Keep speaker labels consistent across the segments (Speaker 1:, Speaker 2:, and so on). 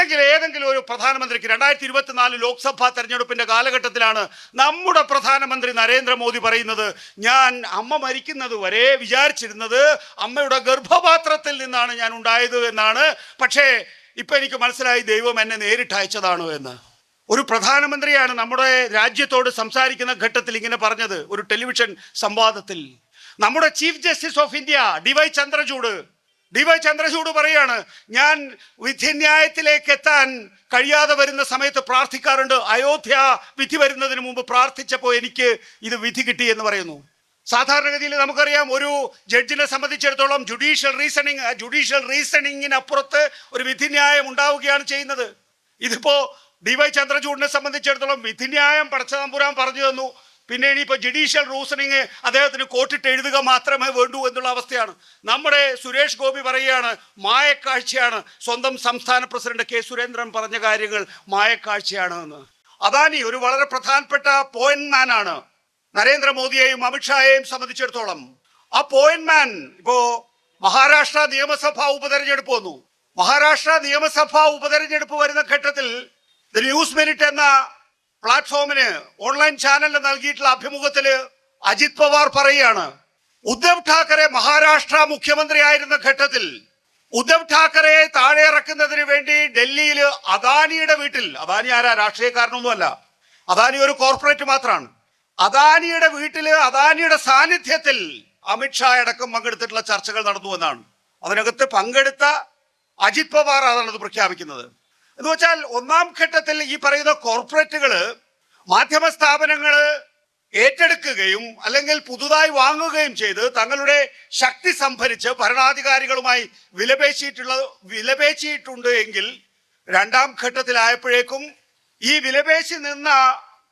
Speaker 1: അല്ലെങ്കിൽ ഏതെങ്കിലും ഒരു പ്രധാനമന്ത്രിക്ക് രണ്ടായിരത്തി ഇരുപത്തിനാല് ലോക്സഭാ തെരഞ്ഞെടുപ്പിന്റെ കാലഘട്ടത്തിലാണ് നമ്മുടെ പ്രധാനമന്ത്രി നരേന്ദ്രമോദി പറയുന്നത് ഞാൻ അമ്മ മരിക്കുന്നത് വരെ വിചാരിച്ചിരുന്നത് അമ്മയുടെ ഗർഭപാത്രത്തിൽ നിന്നാണ് ഞാൻ ഉണ്ടായത് എന്നാണ്. പക്ഷേ ഇപ്പൊ എനിക്ക് മനസ്സിലായി ദൈവം എന്നെ നേരിട്ട് അയച്ചതാണോ എന്ന്. ഒരു പ്രധാനമന്ത്രിയാണ് നമ്മുടെ രാജ്യത്തോട് സംസാരിക്കുന്ന ഘട്ടത്തിൽ ഇങ്ങനെ പറഞ്ഞത് ഒരു ടെലിവിഷൻ സംവാദത്തിൽ. നമ്മുടെ chief justice of India D Y Chandrachud D Y Chandrachud പറയാണ് ഞാൻ വിധിന്യായത്തിലേക്ക് എത്താൻ കഴിയാതെ വരുന്ന സമയത്ത് പ്രാർത്ഥിക്കാറുണ്ട്. അയോധ്യ വിധി വരുന്നതിന് മുമ്പ് പ്രാർത്ഥിച്ചപ്പോൾ എനിക്ക് ഇത് വിധി കിട്ടി എന്ന് പറയുന്നു. സാധാരണഗതിയിൽ നമുക്കറിയാം ഒരു ജഡ്ജിനെ സംബന്ധിച്ചിടത്തോളം ജുഡീഷ്യൽ റീസണിങ് ജുഡീഷ്യൽ റീസണിങ്ങിനപ്പുറത്ത് ഒരു വിധിന്യായം ഉണ്ടാവുകയാണ് ചെയ്യുന്നത്. ഇതിപ്പോ ഡിവൈ ചന്ദ്രചൂഡിനെ സംബന്ധിച്ചിടത്തോളം വിധിന്യായം പടച്ചതമ്പുരാൻ പറഞ്ഞു തന്നു. പിന്നെ ഇനിയിപ്പോൾ ജുഡീഷ്യൽ റൂസണിങ് അദ്ദേഹത്തിന് കോട്ടിട്ട് എഴുതുക മാത്രമേ വേണ്ടൂ എന്നുള്ള അവസ്ഥയാണ്. നമ്മുടെ സുരേഷ് ഗോപി പറയുകയാണ് മായക്കാഴ്ചയാണ്. സ്വന്തം സംസ്ഥാന പ്രസിഡന്റ് കെ സുരേന്ദ്രൻ പറഞ്ഞ കാര്യങ്ങൾ മായക്കാഴ്ചയാണ് എന്ന്. അദാനി ഒരു വളരെ പ്രധാനപ്പെട്ട പോയിന്റ് മാൻ ആണ്. നരേന്ദ്രമോദിയെയും അമിത്ഷായെയും സംബന്ധിച്ചിടത്തോളം. ആ പോയിന്റ് മാൻ ഇപ്പോ മഹാരാഷ്ട്ര നിയമസഭാ ഉപതെരഞ്ഞെടുപ്പ് വന്നു. മഹാരാഷ്ട്ര നിയമസഭാ ഉപതെരഞ്ഞെടുപ്പ് വരുന്ന ഘട്ടത്തിൽ ന്യൂസ് മിനിറ്റ് എന്ന പ്ലാറ്റ്ഫോമിന് ഓൺലൈൻ ചാനലിന് നൽകിയിട്ടുള്ള അഭിമുഖത്തിൽ അജിത് പവാർ പറയുകയാണ് ഉദ്ധവ് ഠാക്കറെ മഹാരാഷ്ട്ര മുഖ്യമന്ത്രി ആയിരുന്ന ഘട്ടത്തിൽ ഉദ്ധവ് ഠാക്കറെ താഴെ ഇറക്കുന്നതിന് വേണ്ടി ഡൽഹിയിൽ അദാനിയുടെ വീട്ടിൽ അദാനി ആരാ? രാഷ്ട്രീയക്കാരനൊന്നുമല്ല. അദാനി ഒരു കോർപ്പറേറ്റ് മാത്രമാണ് അദാനിയുടെ വീട്ടിൽ അദാനിയുടെ സാന്നിധ്യത്തിൽ അമിത്ഷാ അടക്കം പങ്കെടുത്തിട്ടുള്ള ചർച്ചകൾ നടന്നു എന്നാണ്. അതിനകത്ത് പങ്കെടുത്ത അജിത് പവാർ അതാണ് പ്രഖ്യാപിക്കുന്നത്. എന്ന് വെച്ചാൽ ഒന്നാം ഘട്ടത്തിൽ ഈ പറയുന്ന കോർപ്പറേറ്റുകൾ മാധ്യമ സ്ഥാപനങ്ങൾ ഏറ്റെടുക്കുകയും അല്ലെങ്കിൽ പുതുതായി വാങ്ങുകയും ചെയ്ത് തങ്ങളുടെ ശക്തി സംഭരിച്ച് ഭരണാധികാരികളുമായി വിലപേശിയിട്ടുള്ള വിലപേശിയിട്ടുണ്ട് എങ്കിൽ രണ്ടാം ഘട്ടത്തിലായപ്പോഴേക്കും ഈ വിലപേശി നിന്ന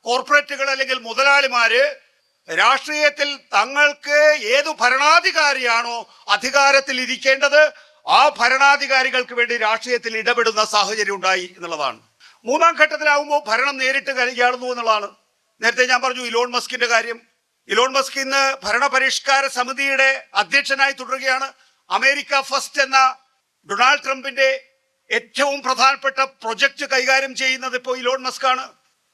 Speaker 1: കോർപ്പറേറ്റുകൾ അല്ലെങ്കിൽ മുതലാളിമാര് രാഷ്ട്രീയത്തിൽ തങ്ങൾക്ക് ഏതു ഭരണാധികാരിയാണോ അധികാരത്തിൽ ഇരിക്കേണ്ടത് ആ ഭരണാധികാരികൾക്ക് വേണ്ടി രാഷ്ട്രീയത്തിൽ ഇടപെടുന്ന സാഹചര്യം ഉണ്ടായി എന്നുള്ളതാണ്. മൂന്നാം ഘട്ടത്തിലാവുമ്പോൾ ഭരണം നേരിട്ട് കൈയാളുന്നു എന്നുള്ളതാണ്. നേരത്തെ ഞാൻ പറഞ്ഞു ഇലോൺ മസ്കിന്റെ കാര്യം. ഇലോൺ മസ്ക് ഇന്ന് ഭരണപരിഷ്കാര സമിതിയുടെ അധ്യക്ഷനായി തുടരുകയാണ്. അമേരിക്ക ഫസ്റ്റ് എന്ന ഡൊണാൾഡ് ട്രംപിന്റെ ഏറ്റവും പ്രധാനപ്പെട്ട പ്രൊജക്ട് കൈകാര്യം ചെയ്യുന്നത് ഇപ്പോൾ ഇലോൺ മസ്ക് ആണ്.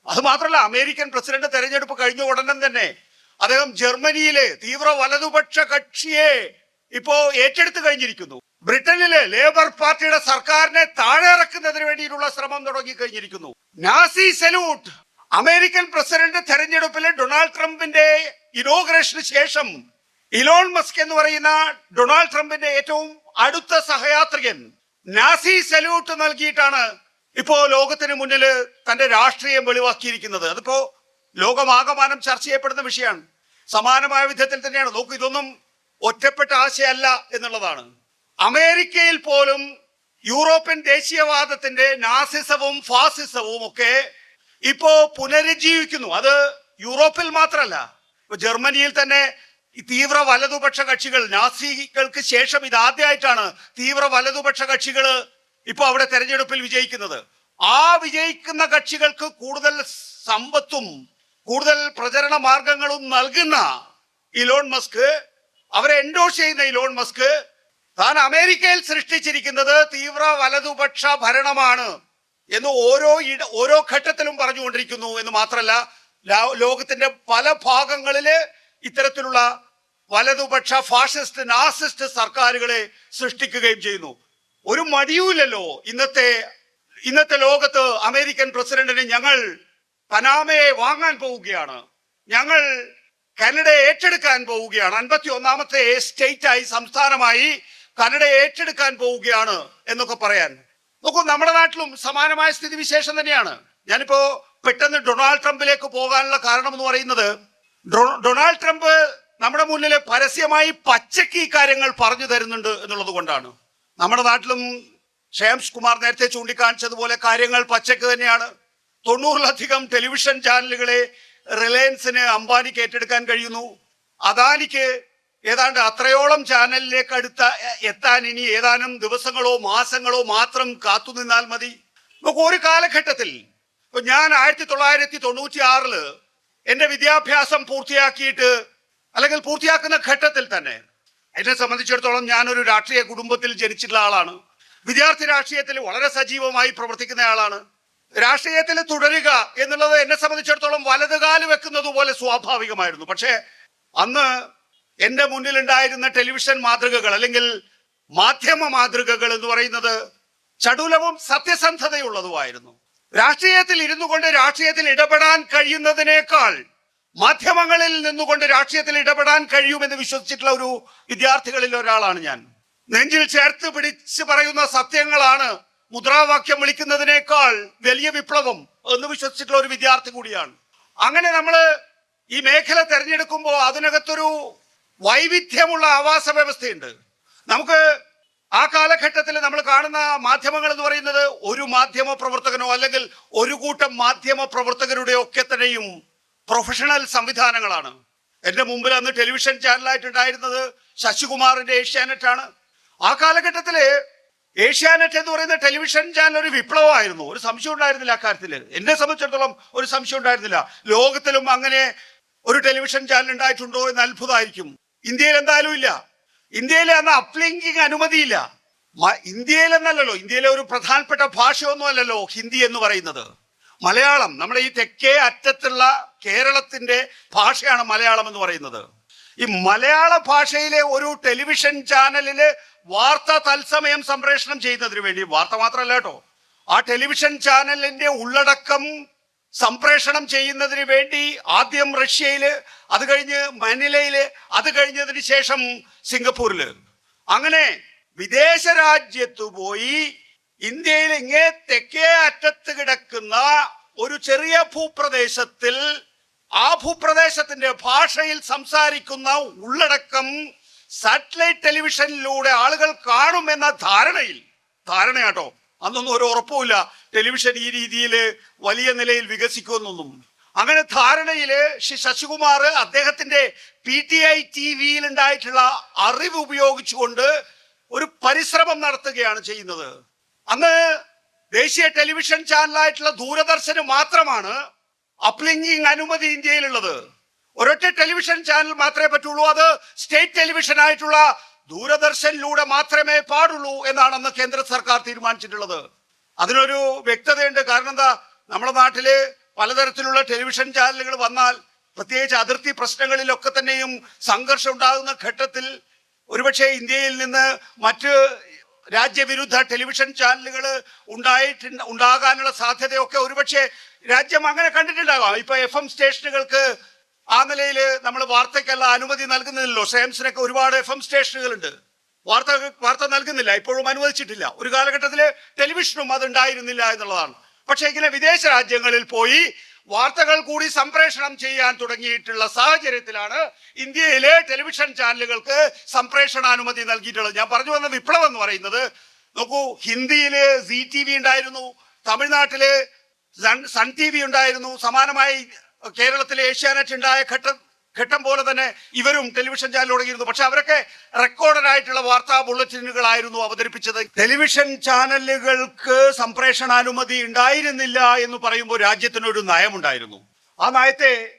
Speaker 1: അത് മാത്രമല്ല അമേരിക്കൻ പ്രസിഡന്റ് തെരഞ്ഞെടുപ്പ് കഴിഞ്ഞ ഉടനെ തന്നെ അദ്ദേഹം ജർമ്മനിയിലെ തീവ്ര വലതുപക്ഷ കക്ഷിയെ ഇപ്പോ ഏറ്റെടുത്തു കഴിഞ്ഞിരിക്കുന്നു. ബ്രിട്ടനിലെ ലേബർ പാർട്ടിയുടെ സർക്കാരിനെ താഴെ ഇറക്കുന്നതിന് വേണ്ടിയിട്ടുള്ള ശ്രമം തുടങ്ങി കഴിഞ്ഞിരിക്കുന്നു നാസി സല്യൂട്ട് അമേരിക്കൻ പ്രസിഡന്റ് തെരഞ്ഞെടുപ്പിലെ ഡൊണാൾഡ് ട്രംപിന്റെ ഇനോഗ്രേഷന് ശേഷം ഇലോൺ മസ്ക് എന്ന് പറയുന്ന ഡൊണാൾഡ് ട്രംപിന്റെ ഏറ്റവും അടുത്ത സഹയാത്രികൻ നാസി സല്യൂട്ട് നൽകിയിട്ടാണ് ഇപ്പോ ലോകത്തിന് മുന്നിൽ തന്റെ രാഷ്ട്രീയം വെളിവാക്കിയിരിക്കുന്നത്. അതിപ്പോ ലോകമാകമാനം ചർച്ച ചെയ്യപ്പെടുന്ന വിഷയമാണ്. സമാനമായ വിധത്തിൽ തന്നെയാണ്. നോക്കൂ ഇതൊന്നും ഒറ്റപ്പെട്ട ആശയമല്ല എന്നുള്ളതാണ്. അമേരിക്കയിൽ പോലും യൂറോപ്യൻ ദേശീയവാദത്തിന്റെ നാസിസവും ഫാസിസവും ഒക്കെ ഇപ്പോ പുനരുജ്ജീവിക്കുന്നു. അത് യൂറോപ്പിൽ മാത്രമല്ല ജർമ്മനിയിൽ തന്നെ തീവ്ര വലതുപക്ഷ കക്ഷികൾ നാസികൾക്ക് ശേഷം ഇതാദ്യമായിട്ടാണ് തീവ്ര വലതുപക്ഷ കക്ഷികൾ ഇപ്പൊ അവിടെ തെരഞ്ഞെടുപ്പിൽ വിജയിക്കുന്നത്. ആ വിജയിക്കുന്ന കക്ഷികൾക്ക് കൂടുതൽ സമ്പത്തും കൂടുതൽ പ്രചരണ മാർഗങ്ങളും നൽകുന്ന ഇലോൺ മസ്ക് അവരെ എൻഡോസ് ചെയ്യുന്ന ഇലോൺ മസ്ക് താൻ അമേരിക്കയിൽ സൃഷ്ടിച്ചിരിക്കുന്നത് തീവ്ര വലതുപക്ഷ ഭരണമാണ് എന്ന് ഓരോ ഇട ഓരോ ഘട്ടത്തിലും പറഞ്ഞുകൊണ്ടിരിക്കുന്നു എന്ന് മാത്രമല്ല ലോകത്തിന്റെ പല ഭാഗങ്ങളിൽ ഇത്തരത്തിലുള്ള വലതുപക്ഷ ഫാഷിസ്റ്റ് നാസിസ്റ്റ് സർക്കാരുകളെ സൃഷ്ടിക്കുകയും ചെയ്യുന്നു. ഒരു മടിയുമില്ലല്ലോ. ഇന്നത്തെ ഇന്നത്തെ ലോകത്ത് അമേരിക്കൻ പ്രസിഡന്റിന് ഞങ്ങൾ പനാമയെ വാങ്ങാൻ പോവുകയാണ്. ഞങ്ങൾ കാനഡയെ ഏറ്റെടുക്കാൻ പോവുകയാണ്. അൻപത്തി ഒന്നാമത്തെ സ്റ്റേറ്റായി സംസ്ഥാനമായി കാനഡയെ ഏറ്റെടുക്കാൻ പോവുകയാണ് എന്നൊക്കെ പറയാൻ. നോക്കൂ നമ്മുടെ നാട്ടിലും സമാനമായ സ്ഥിതിവിശേഷം തന്നെയാണ്. ഞാനിപ്പോ പെട്ടെന്ന് ഡൊണാൾഡ് ട്രംപിലേക്ക് പോകാനുള്ള കാരണം എന്ന് പറയുന്നത് ഡൊണാൾഡ് ട്രംപ് നമ്മുടെ മുന്നിൽ പരസ്യമായി പച്ചക്ക് ഈ കാര്യങ്ങൾ പറഞ്ഞു തരുന്നുണ്ട് എന്നുള്ളത് കൊണ്ടാണ്. നമ്മുടെ നാട്ടിലും ഷേംസ് കുമാർ നേരത്തെ ചൂണ്ടിക്കാണിച്ചതുപോലെ കാര്യങ്ങൾ പച്ചക്ക് തന്നെയാണ്. തൊണ്ണൂറിലധികം ടെലിവിഷൻ ചാനലുകളെ റിലയൻസിന് അംബാനിക്ക് ഏറ്റെടുക്കാൻ കഴിയുന്നു. അദാനിക്ക് ഏതാണ്ട് അത്രയോളം ചാനലിലേക്ക് അടുത്ത എത്താൻ ഇനി ഏതാനും ദിവസങ്ങളോ മാസങ്ങളോ മാത്രം കാത്തുനിന്നാൽ മതി. നമുക്ക് ഒരു കാലഘട്ടത്തിൽ ഇപ്പൊ ഞാൻ ആയിരത്തി തൊള്ളായിരത്തി തൊണ്ണൂറ്റി ആറിൽ എന്റെ വിദ്യാഭ്യാസം പൂർത്തിയാക്കിയിട്ട് അല്ലെങ്കിൽ പൂർത്തിയാക്കുന്ന ഘട്ടത്തിൽ തന്നെ എന്നെ സംബന്ധിച്ചിടത്തോളം ഞാനൊരു രാഷ്ട്രീയ കുടുംബത്തിൽ ജനിച്ചിട്ടുള്ള ആളാണ്. വിദ്യാർത്ഥി രാഷ്ട്രീയത്തിൽ വളരെ സജീവമായി പ്രവർത്തിക്കുന്ന ആളാണ്. രാഷ്ട്രീയത്തിൽ തുടരുക എന്നുള്ളത് എന്നെ സംബന്ധിച്ചിടത്തോളം വലതുകാൽ വെക്കുന്നത് പോലെ സ്വാഭാവികമായിരുന്നു. പക്ഷേ അന്ന് എന്റെ മുന്നിലുണ്ടായിരുന്ന ടെലിവിഷൻ മാതൃകകൾ അല്ലെങ്കിൽ മാധ്യമ മാതൃകകൾ എന്ന് പറയുന്നത് ചടുലവും സത്യസന്ധതയുള്ളതുമായിരുന്നു. രാഷ്ട്രീയത്തിൽ ഇരുന്നു കൊണ്ട് രാഷ്ട്രീയത്തിൽ ഇടപെടാൻ കഴിയുന്നതിനേക്കാൾ മാധ്യമങ്ങളിൽ നിന്നുകൊണ്ട് രാഷ്ട്രീയത്തിൽ ഇടപെടാൻ കഴിയുമെന്ന് വിശ്വസിച്ചിട്ടുള്ള ഒരു വിദ്യാർത്ഥികളിൽ ഒരാളാണ് ഞാൻ. നെഞ്ചിൽ ചേർത്ത് പിടിച്ച് പറയുന്ന സത്യങ്ങളാണ് മുദ്രാവാക്യം വിളിക്കുന്നതിനേക്കാൾ വലിയ വിപ്ലവം എന്ന് വിശ്വസിച്ചിട്ടുള്ള ഒരു വിദ്യാർത്ഥി കൂടിയാണ്. അങ്ങനെ നമ്മൾ ഈ മേഖല തെരഞ്ഞെടുക്കുമ്പോൾ അതിനകത്തൊരു വൈവിധ്യമുള്ള ആവാസ വ്യവസ്ഥയുണ്ട് നമുക്ക് ആ കാലഘട്ടത്തിൽ നമ്മൾ കാണുന്ന മാധ്യമങ്ങൾ എന്ന് പറയുന്നത് ഒരു മാധ്യമ പ്രവർത്തകനോ അല്ലെങ്കിൽ ഒരു കൂട്ടം മാധ്യമ പ്രവർത്തകരുടെ ഒക്കെ തന്നെയും പ്രൊഫഷണൽ സംവിധാനങ്ങളാണ്. എന്റെ മുമ്പിൽ അന്ന് ടെലിവിഷൻ ചാനലായിട്ടുണ്ടായിരുന്നത് ശശികുമാറിന്റെ ഏഷ്യാനെറ്റ് ആണ്. ആ കാലഘട്ടത്തിൽ ഏഷ്യാനെറ്റ് എന്ന് പറയുന്ന ടെലിവിഷൻ ചാനൽ ഒരു വിപ്ലവമായിരുന്നു. ഒരു സംശയം ഉണ്ടായിരുന്നില്ല ആ അക്കാര്യത്തിൽ എന്നെ സംബന്ധിച്ചിടത്തോളം ഒരു സംശയം ഉണ്ടായിരുന്നില്ല. ലോകത്തിലും അങ്ങനെ ഒരു ടെലിവിഷൻ ചാനൽ ഉണ്ടായിട്ടുണ്ടോ എന്ന് അത്ഭുതമായിരിക്കും. ഇന്ത്യയിൽ എന്തായാലും ഇല്ല ഇന്ത്യയിൽ അന്ന് അപ്ലിങ്കിങ് അനുമതിയില്ല ഇന്ത്യയിലെന്നല്ലല്ലോ ഇന്ത്യയിലെ ഒരു പ്രധാനപ്പെട്ട ഭാഷയൊന്നും ഹിന്ദി എന്ന് പറയുന്നത്. മലയാളം നമ്മുടെ ഈ തെക്കേ അറ്റത്തുള്ള കേരളത്തിന്റെ ഭാഷയാണ് മലയാളം എന്ന് പറയുന്നത്. ഈ മലയാള ഭാഷയിലെ ഒരു ടെലിവിഷൻ ചാനലിൽ വാർത്ത തത്സമയം സംപ്രേഷണം ചെയ്യുന്നതിന് വേണ്ടി വാർത്ത മാത്രമല്ല കേട്ടോ ആ ടെലിവിഷൻ ചാനലിന്റെ ഉള്ളടക്കം സംപ്രേഷണം ചെയ്യുന്നതിന് വേണ്ടി ആദ്യം റഷ്യയിൽ അത് കഴിഞ്ഞ് മനിലയിൽ അത് കഴിഞ്ഞതിന് ശേഷം സിംഗപ്പൂരിൽ അങ്ങനെ വിദേശ രാജ്യത്തു പോയി ഇന്ത്യയിൽ ഇങ്ങേ തെക്കേ അറ്റത്ത് കിടക്കുന്ന ഒരു ചെറിയ ഭൂപ്രദേശത്തിൽ ആ ഭൂപ്രദേശത്തിന്റെ ഭാഷയിൽ സംസാരിക്കുന്ന ഉള്ളടക്കം സാറ്റലൈറ്റ് ടെലിവിഷനിലൂടെ ആളുകൾ കാണുമെന്ന ധാരണയിൽ. ധാരണയാട്ടോ. അന്നൊന്നും ഒരു ഉറപ്പുമില്ല. ടെലിവിഷൻ ഈ രീതിയിൽ വലിയ നിലയിൽ വികസിക്കുമെന്നൊന്നും. അങ്ങനെ ധാരണയിൽ ശ്രീ ശശികുമാർ അദ്ദേഹത്തിന്റെ പി ടി ഐ ടി വിയിൽ ഉണ്ടായിട്ടുള്ള അറിവ് ഉപയോഗിച്ചുകൊണ്ട് ഒരു പരിശ്രമം നടത്തുകയാണ് ചെയ്യുന്നത്. അന്ന് ദേശീയ ടെലിവിഷൻ ചാനലായിട്ടുള്ള ദൂരദർശന് മാത്രമാണ് അപ്ലിങ്കിങ് അനുമതി ഇന്ത്യയിലുള്ളത്. ഒരൊറ്റ ടെലിവിഷൻ ചാനൽ മാത്രമേ പറ്റുള്ളൂ. അത് സ്റ്റേറ്റ് ടെലിവിഷൻ ആയിട്ടുള്ള ദൂരദർശനിലൂടെ മാത്രമേ പാടുള്ളൂ എന്നാണ് അന്ന് കേന്ദ്ര സർക്കാർ തീരുമാനിച്ചിട്ടുള്ളത്. അതിനൊരു വ്യക്തതയുണ്ട്. കാരണം എന്താ നമ്മുടെ നാട്ടിൽ പലതരത്തിലുള്ള ടെലിവിഷൻ ചാനലുകൾ വന്നാൽ പ്രത്യേകിച്ച് അതിർത്തി പ്രശ്നങ്ങളിലൊക്കെ തന്നെയും സംഘർഷം ഉണ്ടാകുന്ന ഘട്ടത്തിൽ ഒരുപക്ഷെ ഇന്ത്യയിൽ നിന്ന് മറ്റ് രാജ്യവിരുദ്ധ ടെലിവിഷൻ ചാനലുകൾ ഉണ്ടായിട്ട് ഉണ്ടാകാനുള്ള സാധ്യതയൊക്കെ ഒരുപക്ഷെ രാജ്യം അങ്ങനെ കണ്ടിട്ടുണ്ടാകാം. ഇപ്പൊ എഫ് എം സ്റ്റേഷനുകൾക്ക് ആ നിലയിൽ നമ്മൾ വാർത്തയ്ക്കല്ല അനുമതി നൽകുന്നില്ലല്ലോ. സയൻസിനൊക്കെ ഒരുപാട് എഫ് എം സ്റ്റേഷനുകളുണ്ട്. വാർത്ത വാർത്ത നൽകുന്നില്ല. ഇപ്പോഴും അനുവദിച്ചിട്ടില്ല. ഒരു കാലഘട്ടത്തിൽ ടെലിവിഷനും അതുണ്ടായിരുന്നില്ല എന്നുള്ളതാണ്. പക്ഷേ ഇങ്ങനെ വിദേശ രാജ്യങ്ങളിൽ പോയി വാർത്തകൾ കൂടി സംപ്രേഷണം ചെയ്യാൻ തുടങ്ങിയിട്ടുള്ള സാഹചര്യത്തിലാണ് ഇന്ത്യയിലെ ടെലിവിഷൻ ചാനലുകൾക്ക് സംപ്രേഷണാനുമതി നൽകിയിട്ടുള്ളത്. ഞാൻ പറഞ്ഞു വന്ന വിപ്ലവം എന്ന് പറയുന്നത് നോക്കൂ ഹിന്ദിയിൽ സി ടി വി ഉണ്ടായിരുന്നു തമിഴ്നാട്ടിൽ സൺ- സൺ ടി വി ഉണ്ടായിരുന്നു സമാനമായി കേരളത്തിലെ ഏഷ്യാനെറ്റ് ഉണ്ടായ ഘട്ടം ഘട്ടം പോലെ തന്നെ ഇവരും ടെലിവിഷൻ ചാനൽ തുടങ്ങിയിരുന്നു. പക്ഷെ അവരൊക്കെ റെക്കോർഡഡ് ആയിട്ടുള്ള വാർത്താ ബുള്ളറ്റിനുകളായിരുന്നു അവതരിപ്പിച്ചത്. ടെലിവിഷൻ ചാനലുകൾക്ക് സംപ്രേഷണാനുമതി ഉണ്ടായിരുന്നില്ല എന്ന് പറയുമ്പോൾ രാജ്യത്തിനൊരു നയമുണ്ടായിരുന്നു. ആ നയത്തെ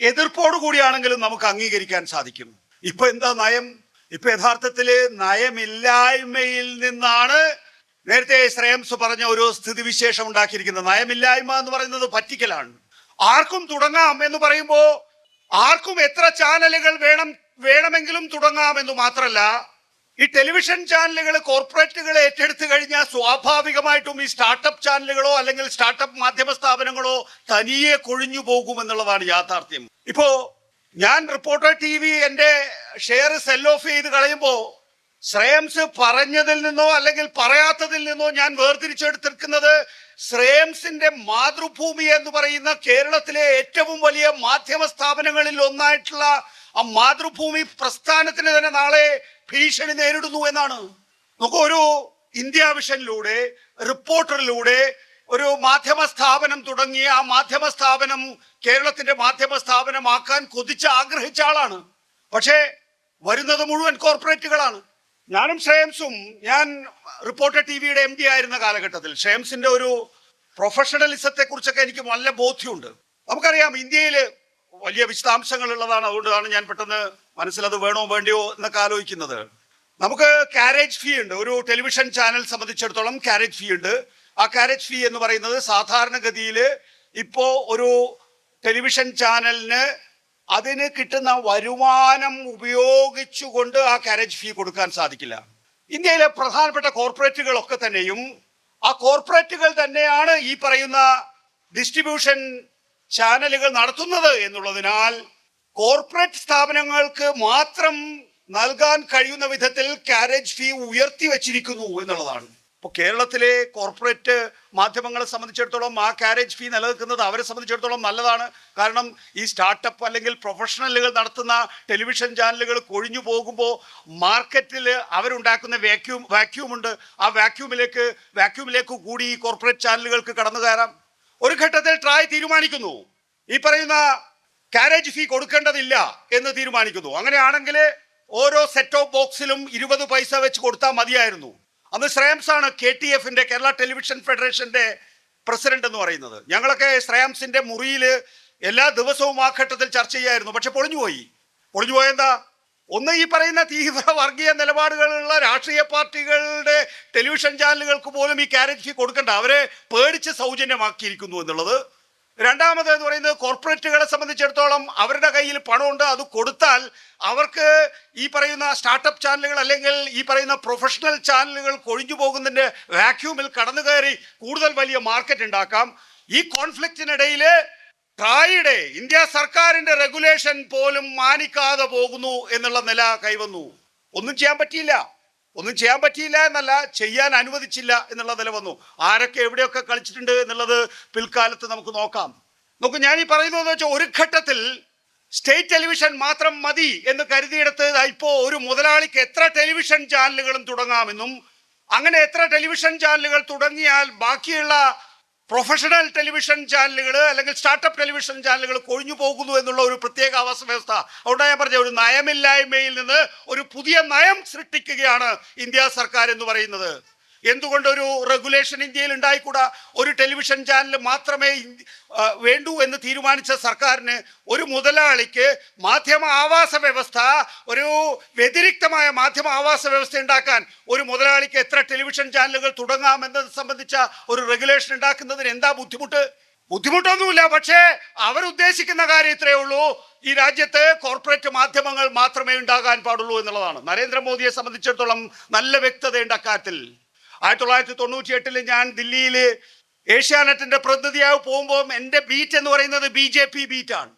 Speaker 1: എതിർപ്പോടുകൂടിയാണെങ്കിലും നമുക്ക് അംഗീകരിക്കാൻ സാധിക്കും. ഇപ്പൊ എന്താ നയം? ഇപ്പൊ യഥാർത്ഥത്തിൽ നയമില്ലായ്മയിൽ നിന്നാണ് നേരത്തെ ശ്രേയംസ് പറഞ്ഞ ഒരു സ്ഥിതിവിശേഷം ഉണ്ടാക്കിയിരിക്കുന്നത്. നയമില്ലായ്മ എന്ന് പറയുന്നത് പറ്റിക്കലാണ്. ആർക്കും തുടങ്ങാം എന്ന് പറയുമ്പോ ആർക്കും എത്ര ചാനലുകൾ വേണം വേണമെങ്കിലും തുടങ്ങാം എന്ന് മാത്രമല്ല ഈ ടെലിവിഷൻ ചാനലുകൾ കോർപ്പറേറ്റുകൾ ഏറ്റെടുത്തു കഴിഞ്ഞാൽ സ്വാഭാവികമായിട്ടും ഈ സ്റ്റാർട്ടപ്പ് ചാനലുകളോ അല്ലെങ്കിൽ സ്റ്റാർട്ടപ്പ് മാധ്യമ സ്ഥാപനങ്ങളോ തനിയെ കൊഴിഞ്ഞു പോകുമെന്നുള്ളതാണ് യാഥാർത്ഥ്യം. ഇപ്പോ ഞാൻ റിപ്പോർട്ടർ ടി വി എന്റെ ഷെയർ സെൽ ഓഫ് ചെയ്ത് കളയുമ്പോ ശ്രേയംസ് പറഞ്ഞതിൽ നിന്നോ അല്ലെങ്കിൽ പറയാത്തതിൽ നിന്നോ ഞാൻ വേർതിരിച്ചെടുത്തിരിക്കുന്നത് ശ്രേയംസിന്റെ മാതൃഭൂമി എന്ന് പറയുന്ന കേരളത്തിലെ ഏറ്റവും വലിയ മാധ്യമ സ്ഥാപനങ്ങളിൽ ഒന്നായിട്ടുള്ള ആ മാതൃഭൂമി പ്രസ്ഥാനത്തിന് തന്നെ നാളെ ഭീഷണി നേരിടുന്നു എന്നാണ്. നമുക്ക് ഒരു ഇന്ത്യ വിഷനിലൂടെ റിപ്പോർട്ടറിലൂടെ ഒരു മാധ്യമ സ്ഥാപനം തുടങ്ങി ആ മാധ്യമ സ്ഥാപനം കേരളത്തിന്റെ മാധ്യമ സ്ഥാപനമാക്കാൻ കൊതിച്ച് ആഗ്രഹിച്ച ആളാണ്. പക്ഷേ വരുന്നത് മുഴുവൻ കോർപ്പറേറ്റുകളാണ്. ഞാനും ശ്രേയംസും ഞാൻ റിപ്പോർട്ടർ ടി വിയുടെ എം ഡി ആയിരുന്ന കാലഘട്ടത്തിൽ ശ്രേയംസിന്റെ ഒരു പ്രൊഫഷണലിസത്തെ കുറിച്ചൊക്കെ എനിക്ക് നല്ല ബോധ്യമുണ്ട്. നമുക്കറിയാം ഇന്ത്യയിൽ വലിയ വിശദാംശങ്ങൾ ഉള്ളതാണ് അതുകൊണ്ടാണ് ഞാൻ പെട്ടെന്ന് മനസ്സിലത് വേണോ വേണ്ടിയോ എന്നൊക്കെ ആലോചിക്കുന്നത്. നമുക്ക് കാരേജ് ഫീ ഉണ്ട്. ഒരു ടെലിവിഷൻ ചാനൽ സംബന്ധിച്ചിടത്തോളം കാരേജ് ഫീ ഉണ്ട്. ആ കാരേജ് ഫീ എന്ന് പറയുന്നത് സാധാരണഗതിയിൽ ഇപ്പോ ഒരു ടെലിവിഷൻ ചാനലിന് അതിന് കിട്ടുന്ന വരുമാനം ഉപയോഗിച്ചുകൊണ്ട് ആ കാരേജ് ഫീ കൊടുക്കാൻ സാധിക്കില്ല. ഇന്ത്യയിലെ പ്രധാനപ്പെട്ട കോർപ്പറേറ്റുകളൊക്കെ തന്നെയും ആ കോർപ്പറേറ്റുകൾ തന്നെയാണ് ഈ പറയുന്ന ഡിസ്ട്രിബ്യൂഷൻ ചാനലുകൾ നടത്തുന്നത് എന്നുള്ളതിനാൽ കോർപ്പറേറ്റ് സ്ഥാപനങ്ങൾക്ക് മാത്രം നൽകാൻ കഴിയുന്ന വിധത്തിൽ കാരേജ് ഫീ ഉയർത്തി വച്ചിരിക്കുന്നു എന്നുള്ളതാണ്. ഇപ്പോൾ കേരളത്തിലെ കോർപ്പറേറ്റ് മാധ്യമങ്ങളെ സംബന്ധിച്ചിടത്തോളം ആ കാരേജ് ഫീ നിലനിൽക്കുന്നത് അവരെ സംബന്ധിച്ചിടത്തോളം നല്ലതാണ്. കാരണം ഈ സ്റ്റാർട്ടപ്പ് അല്ലെങ്കിൽ പ്രൊഫഷണലുകൾ നടത്തുന്ന ടെലിവിഷൻ ചാനലുകൾ കൊഴിഞ്ഞു പോകുമ്പോൾ മാർക്കറ്റിൽ അവരുണ്ടാക്കുന്ന വാക്യൂം വാക്യൂം ഉണ്ട്. ആ വാക്യൂമിലേക്ക് വാക്യൂമിലേക്ക് കൂടി ഈ കോർപ്പറേറ്റ് ചാനലുകൾക്ക് കടന്നു കയറാം. ഒരു ഘട്ടത്തിൽ ട്രായ് തീരുമാനിക്കുന്നു. ഈ പറയുന്ന കാരേജ് ഫീ കൊടുക്കേണ്ടതില്ല എന്ന് തീരുമാനിക്കുന്നു. അങ്ങനെയാണെങ്കിൽ ഓരോ സെറ്റ് ഓഫ് ബോക്സിലും ഇരുപത് പൈസ വെച്ച് കൊടുത്താൽ മതിയായിരുന്നു. അന്ന് ശ്രേയംസ് ആണ് കെ ടി എഫിന്റെ കേരള ടെലിവിഷൻ ഫെഡറേഷന്റെ പ്രസിഡന്റ് എന്ന് പറയുന്നത്. ഞങ്ങളൊക്കെ ശ്രേയാംസിന്റെ മുറിയിൽ എല്ലാ ദിവസവും ആ ഘട്ടത്തിൽ ചർച്ച ചെയ്യായിരുന്നു. പക്ഷെ പൊളിഞ്ഞുപോയി പൊളിഞ്ഞുപോയെന്താ ഒന്ന് ഈ പറയുന്ന തീവ്ര വർഗീയ നിലപാടുകളുള്ള രാഷ്ട്രീയ പാർട്ടികളുടെ ടെലിവിഷൻ ചാനലുകൾക്ക് പോലും ഈ കാരറ്റ് ഫീ കൊടുക്കണ്ട. അവരെ പേടിച്ച് സൗജന്യമാക്കിയിരിക്കുന്നു എന്നുള്ളത് രണ്ടാമത് എന്ന് പറയുന്നത് കോർപ്പറേറ്റുകളെ സംബന്ധിച്ചിടത്തോളം അവരുടെ കയ്യിൽ പണമുണ്ട് അത് കൊടുത്താൽ അവർക്ക് ഈ പറയുന്ന സ്റ്റാർട്ടപ്പ് ചാനലുകൾ അല്ലെങ്കിൽ ഈ പറയുന്ന പ്രൊഫഷണൽ ചാനലുകൾ കൊഴിഞ്ഞു പോകുന്നതിന്റെ വാക്യൂമിൽ കടന്നു കയറി കൂടുതൽ വലിയ മാർക്കറ്റ് ഉണ്ടാക്കാം. ഈ കോൺഫ്ലിക്റ്റിനിടയിൽ ട്രായിയുടെ ഇന്ത്യ സർക്കാരിന്റെ റെഗുലേഷൻ പോലും മാനിക്കാതെ പോകുന്നു എന്നുള്ള നില കൈവന്നു. ഒന്നും ചെയ്യാൻ പറ്റിയില്ല. ഒന്നും ചെയ്യാൻ പറ്റിയില്ല എന്നല്ല ചെയ്യാൻ അനുവദിച്ചില്ല എന്നുള്ള നില വന്നു. ആരൊക്കെ എവിടെയൊക്കെ കളിച്ചിട്ടുണ്ട് എന്നുള്ളത് പിൽക്കാലത്ത് നമുക്ക് നോക്കാം. നോക്കൂ ഞാൻ ഈ പറയുന്നത് വെച്ചാൽ ഒരു ഘട്ടത്തിൽ സ്റ്റേറ്റ് ടെലിവിഷൻ മാത്രം മതി എന്ന് കരുതിയെടുത്ത് ഇപ്പോൾ ഒരു മുതലാളിക്ക് എത്ര ടെലിവിഷൻ ചാനലുകളും തുടങ്ങാമെന്നും അങ്ങനെ എത്ര ടെലിവിഷൻ ചാനലുകൾ തുടങ്ങിയാൽ ബാക്കിയുള്ള പ്രൊഫഷണൽ ടെലിവിഷൻ ചാനലുകൾ അല്ലെങ്കിൽ സ്റ്റാർട്ടപ്പ് ടെലിവിഷൻ ചാനലുകൾ കൊഴിഞ്ഞു പോകുന്നു എന്നുള്ള ഒരു പ്രത്യേക ആവാസ വ്യവസ്ഥ അവിടെ ഞാൻ പറഞ്ഞ ഒരു നയമില്ലായ്മയിൽ നിന്ന് ഒരു പുതിയ നയം സൃഷ്ടിക്കുകയാണ് ഇന്ത്യ സർക്കാർ എന്ന് പറയുന്നത്. എന്തുകൊണ്ട് ഒരു റെഗുലേഷൻ ഇന്ത്യയിൽ ഉണ്ടായിക്കൂടാ? ഒരു ടെലിവിഷൻ ചാനൽ മാത്രമേ വേണ്ടൂ എന്ന് തീരുമാനിച്ച സർക്കാരിന് ഒരു മുതലാളിക്ക് മാധ്യമ ആവാസ വ്യവസ്ഥ ഒരു വ്യതിരിക്തമായ മാധ്യമ ആവാസ വ്യവസ്ഥ ഉണ്ടാക്കാൻ ഒരു മുതലാളിക്ക് എത്ര ടെലിവിഷൻ ചാനലുകൾ തുടങ്ങാമെന്നത് സംബന്ധിച്ച ഒരു റെഗുലേഷൻ ഉണ്ടാക്കുന്നതിന് എന്താ ബുദ്ധിമുട്ട്? ബുദ്ധിമുട്ടൊന്നുമില്ല പക്ഷേ അവരുദ്ദേശിക്കുന്ന കാര്യം ഇത്രയേ ഉള്ളൂ. ഈ രാജ്യത്ത് കോർപ്പറേറ്റ് മാധ്യമങ്ങൾ മാത്രമേ ഉണ്ടാകാൻ പാടുള്ളൂ എന്നുള്ളതാണ്. നരേന്ദ്രമോദിയെ സംബന്ധിച്ചിടത്തോളം നല്ല വ്യക്തതയുണ്ട് അക്കാര്യത്തിൽ. ആയിരത്തി തൊള്ളായിരത്തി തൊണ്ണൂറ്റി എട്ടിൽ ഞാൻ ദില്ലിയിൽ ഏഷ്യാനെറ്റിന്റെ പ്രതിനിധിയായി പോകുമ്പോൾ എന്റെ ബീറ്റ് എന്ന് പറയുന്നത് ബി ജെ പി ബീറ്റാണ്.